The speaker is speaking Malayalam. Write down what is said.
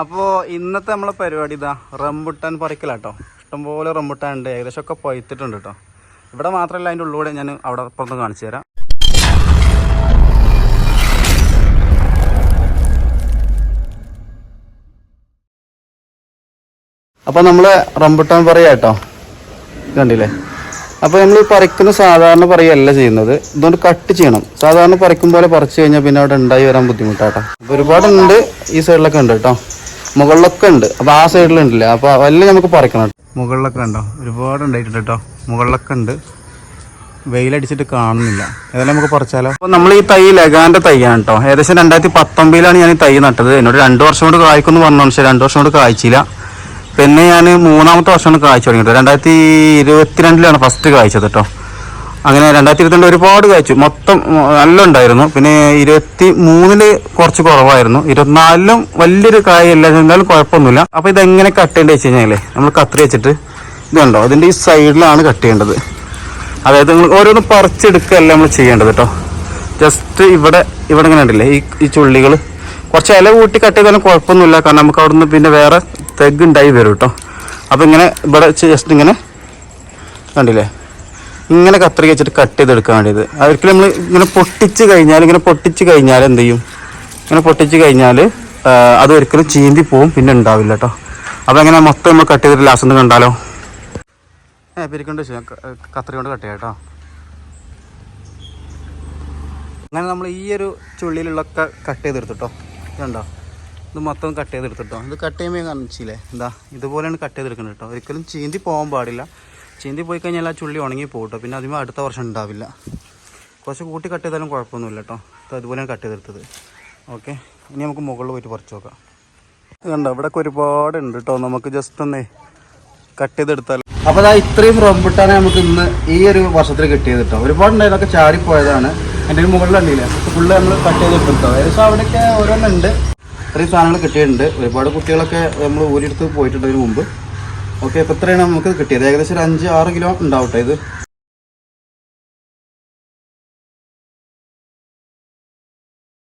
അപ്പോൾ ഇന്നത്തെ നമ്മളെ പരിപാടി ഇതാ റംബുട്ടാൻ പറിക്കലാട്ടോ. ഇഷ്ടംപോലെ റംബുട്ടാൻ ഉണ്ട് ഏകദേശം ഒക്കെ പൊയ്ത്തിട്ടുണ്ട് കേട്ടോ ഇവിടെ മാത്രമല്ല അതിന്റെ ഉള്ളിലൂടെ ഞാൻ അവിടെ പുറത്ത് കാണിച്ചു തരാം. അപ്പോൾ നമ്മൾ റംബുട്ടാൻ പറയാ കേട്ടോ കണ്ടില്ലേ? അപ്പോൾ നമ്മൾ ഈ പറിക്കുന്ന സാധാരണ പറയല്ല ചെയ്യുന്നത്. ഇതുകൊണ്ട് കട്ട് ചെയ്യണം. സാധാരണ പറിക്കും പോലെ പറിച്ചു കഴിഞ്ഞാൽ പിന്നെ അവിടെ ഉണ്ടായി വരാൻ ബുദ്ധിമുട്ടാട്ടോ. ഒരുപാടുണ്ട് ഈ സൈഡിലൊക്കെ ഉണ്ട് കേട്ടോ മുകളിലൊക്കെ ഉണ്ട്. അപ്പോൾ ആ സൈഡിലുണ്ടല്ലേ അപ്പോൾ എല്ലാം നമുക്ക് പറിക്കണം മുകളിലൊക്കെ ഉണ്ടോ ഒരുപാട് ഉണ്ടായിട്ടുണ്ട് കേട്ടോ മുകളിലൊക്കെ ഉണ്ട്. വെയിലടിച്ചിട്ട് കാണുന്നില്ല. ഏതായാലും നമുക്ക് പറിച്ചാലോ? അപ്പോൾ നമ്മൾ ഈ തൈ ലഗാന്റെ തൈയാണ് കേട്ടോ ഏകദേശം രണ്ടായിരത്തി പത്തൊമ്പതിലാണ് ഞാൻ ഈ തൈ നട്ടത്. എന്നോട് രണ്ട് വർഷം കൊണ്ട് കായ്ക്കുമെന്ന് പറഞ്ഞു പക്ഷേ രണ്ട് വർഷം കൊണ്ട് കായ്ച്ചില്ല. പിന്നെ ഞാൻ മൂന്നാമത്തെ വർഷമാണ് കായ്ച്ചു തുടങ്ങിയത് രണ്ടായിരത്തി ഇരുപത്തിരണ്ടിലാണ് ഫസ്റ്റ് കായ്ച്ചത് കേട്ടോ അങ്ങനെ രണ്ടായിരത്തി ഇരുപത്തിരണ്ട് ഒരുപാട് കഴിച്ചു. മൊത്തം നല്ല ഉണ്ടായിരുന്നു. പിന്നെ ഇരുപത്തി മൂന്നിൽ കുറച്ച് കുറവായിരുന്നു. ഇരുപത്തിനാലിലും വലിയൊരു കായ ഇല്ല എന്നാലും കുഴപ്പമൊന്നുമില്ല. അപ്പോൾ ഇതെങ്ങനെ കട്ട് ചെയ്യേണ്ടത് വെച്ച് കഴിഞ്ഞാൽ നമ്മൾ കത്രി വെച്ചിട്ട് ഇതുണ്ടോ? അതിന്റെ ഈ സൈഡിലാണ് കട്ട് ചെയ്യേണ്ടത്. അതായത് നിങ്ങൾ ഓരോന്ന് പറിച്ചെടുക്കുകയല്ല നമ്മൾ ചെയ്യേണ്ടത് കേട്ടോ. ജസ്റ്റ് ഇവിടെ ഇവിടെ ഇങ്ങനെ ഉണ്ടല്ലേ? ഈ ഈ ചുള്ളികൾ കുറച്ച് ഇല കൂട്ടി കട്ട് ചെയ്താലും കുഴപ്പമൊന്നുമില്ല. കാരണം നമുക്ക് അവിടുന്ന് പിന്നെ വേറെ തെഗ് ഉണ്ടായി വരും കേട്ടോ. അപ്പോൾ ഇങ്ങനെ ഇവിടെ ജസ്റ്റ് ഇങ്ങനെ കണ്ടില്ലേ? ഇങ്ങനെ കത്രിക വെച്ചിട്ട് കട്ട് ചെയ്തെടുക്കാൻ വേണ്ടിയത്. ഒരിക്കലും നമ്മൾ ഇങ്ങനെ പൊട്ടിച്ച് കഴിഞ്ഞാൽ ഇങ്ങനെ പൊട്ടിച്ച് കഴിഞ്ഞാൽ എന്ത് ചെയ്യും? ഇങ്ങനെ പൊട്ടിച്ച് കഴിഞ്ഞാൽ അത് ഒരിക്കലും ചീന്തി പോവും പിന്നെ ഉണ്ടാവില്ല കേട്ടോ അപ്പോൾ എങ്ങനെ മൊത്തം നമ്മൾ കട്ട് ചെയ്തിട്ട് ലാസ്റ്റ് ഒന്ന് കണ്ടാലോ? ഏ പിരിക്കണ്ട കത്രി കൊണ്ട് കട്ട് ചെയ്യാം കേട്ടോ അങ്ങനെ നമ്മൾ ഈ ഒരു ചുള്ളിയിലുള്ളൊക്കെ കട്ട് ചെയ്തെടുത്തിട്ടോ ഇതുണ്ടോ? ഇത് മൊത്തം കട്ട് ചെയ്തെടുത്തിട്ടോ ഇത് കട്ട് ചെയ്യുമ്പോൾ കാണിച്ചില്ലേ? എന്താ? ഇതുപോലെയാണ് കട്ട് ചെയ്തെടുക്കുന്നത് കേട്ടോ ഒരിക്കലും ചീന്തി പോകാൻ പാടില്ല. ചീന്തി പോയി കഴിഞ്ഞാൽ ആ ചുള്ളി ഉണങ്ങി പോകട്ടോ പിന്നെ അതിന് അടുത്ത വർഷം ഉണ്ടാവില്ല. കുറച്ച് കൂട്ടി കട്ട് ചെയ്താലും കുഴപ്പമൊന്നുമില്ല കേട്ടോ അപ്പോൾ അതുപോലെയാണ് കട്ട് ചെയ്തെടുത്തത്. ഓക്കെ. ഇനി നമുക്ക് മുകളിൽ പോയിട്ട് പറിച്ചു നോക്കാം. കണ്ടോ ഒക്കെ ഒരുപാട് ഉണ്ട് കേട്ടോ നമുക്ക് ജസ്റ്റ് ഒന്നേ കട്ട് ചെയ്തെടുത്താൽ. അപ്പോൾ അതാ ഇത്രയും റംബുട്ടാണ് നമുക്ക് ഇന്ന് ഈ ഒരു വർഷത്തിൽ കിട്ടിയത് കേട്ടോ ഒരുപാടുണ്ടായിരുന്നു ഒക്കെ ചാടിപ്പോയതാണ്. എന്റെ ഒരു മുകളിലുണ്ടല്ലേ ഫുള്ള് നമ്മൾ കട്ട് ചെയ്തെടുത്തോ ഏകദേശം അവിടെയൊക്കെ ഓരോന്നുണ്ട്. ഇത്രയും സാധനങ്ങൾ കിട്ടിയിട്ടുണ്ട്. ഒരുപാട് കുട്ടികളൊക്കെ നമ്മൾ ഊരിയെടുത്ത് പോയിട്ടുണ്ട് ഇതിന് മുമ്പ്. ഓക്കെ അപ്പോൾ ഇത്രയാണ് നമുക്ക് കിട്ടിയത്. ഏകദേശം ഒരു അഞ്ച് ആറ് കിലോ ഉണ്ടാവട്ടെ ഇത്.